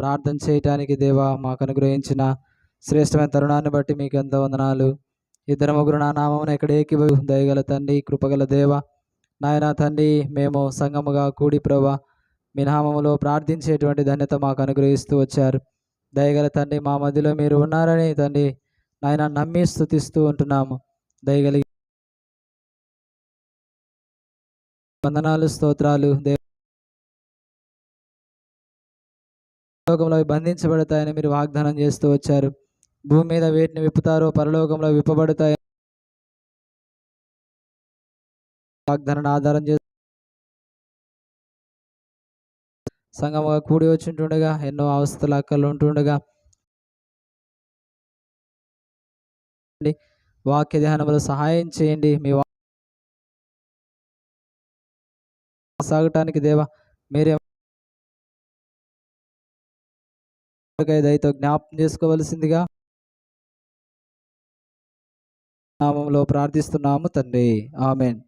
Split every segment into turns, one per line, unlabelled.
ప్రార్థన చేయటానికి దేవా మాకు అనుగ్రహించిన శ్రేష్టమైన తరుణాన్ని బట్టి మీకు ఎంతో వందనాలు. ఇద్దరు ముగ్గురు నా నామమున ఇక్కడ ఏకీభ దయగల తండ్రి కృపగల దేవ. నాయన తండ్రి మేము సంగముగా కూడి ప్రభా మీ నామములో ప్రార్థించేటువంటి ధన్యత మాకు అనుగ్రహిస్తూ వచ్చారు. దయగల తండ్రి మా మధ్యలో మీరు ఉన్నారని తండ్రి నాయన నమ్మి స్థుతిస్తూ ఉంటున్నాము. దయగలిగి వందనాలు స్తోత్రాలు దేవ. లోకంలో బంధించబడతాయని మీరు వాగ్దానం చేస్తూ వచ్చారు. భూమి మీద వేటిని విప్పుతారో పరలోకంలో విప్పబడతాయి వాగ్దానాన్ని ఆధారం చేస్తూ సంగముగా కూడి వచ్చింటుండగా ఎన్నో అవస్థలు అక్కలు ఉంటుండగా వాక్య ధ్యానములు సహాయం చేయండి. మీ సాగటానికి దేవా మీరే దయతో జ్ఞాపం చేసుకోవలసిందిగా నామంలో ప్రార్థిస్తున్నాము తండ్రి. ఆమెన్.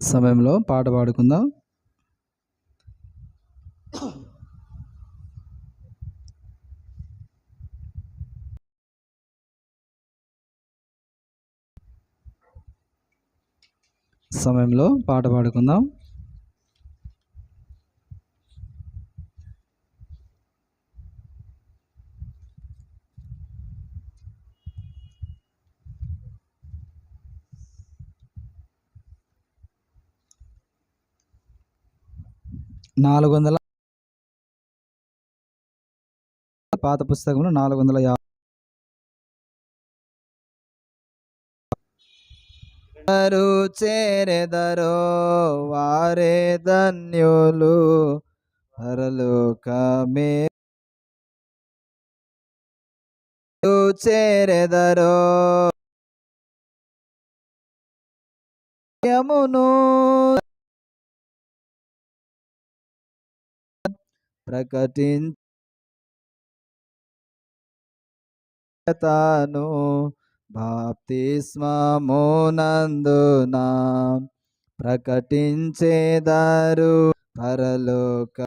సమయంలో పాట పాడుకుందాం. సమయంలో పాట పాడుకుందాం. నాలుగు వందల పాత పుస్తకంలో నాలుగు వందల వారు చేరెదరో వారే ధన్యులు. పరలోకమే చేరెదరో యమును ప్రకటించతాను బాప్తిస్మమునందున ప్రకటించేదారు పరలోక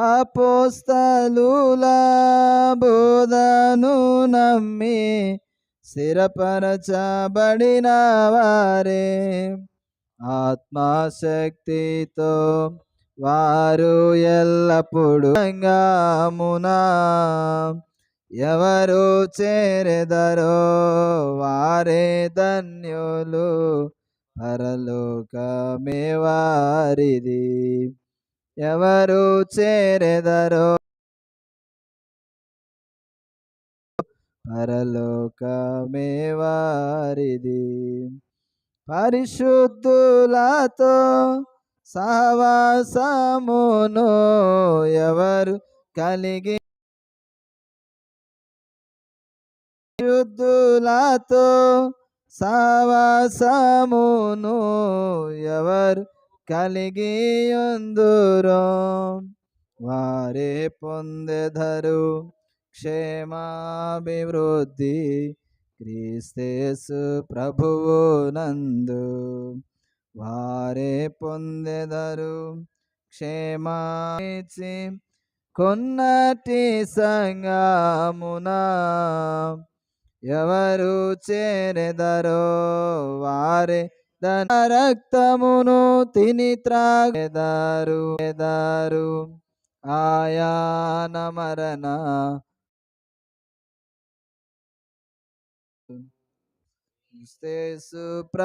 ఆపోస్తలులా బోధను నమ్మి స్థిరపరచబడిన వారే ఆత్మశక్తితో వారు ఎల్లప్పుడూ మునా ఎవరు చేరెదరో వారే ధన్యులు పరలోకమే వారిది. ఎవరు చేరెదరో పరలోకమే వారిది. పరిశుద్ధులతో సహవాసమును ఎవరు కలిగి యుద్ధులతో సహవాసమును ఎవరు కలిగి ఉందురో వారే పొందెదరు క్షేమాభివృద్ధి క్రీస్తేసు ప్రభువు నందు వారే పొందెదరు క్షేమాచి కొన్నటి సంగమునా ఎవరు చేరెదరో వారే తన రక్తమును తిని త్రాగెదారు ఎదారు. ఆయాన మరణ క్రీస్తేసు ప్రభు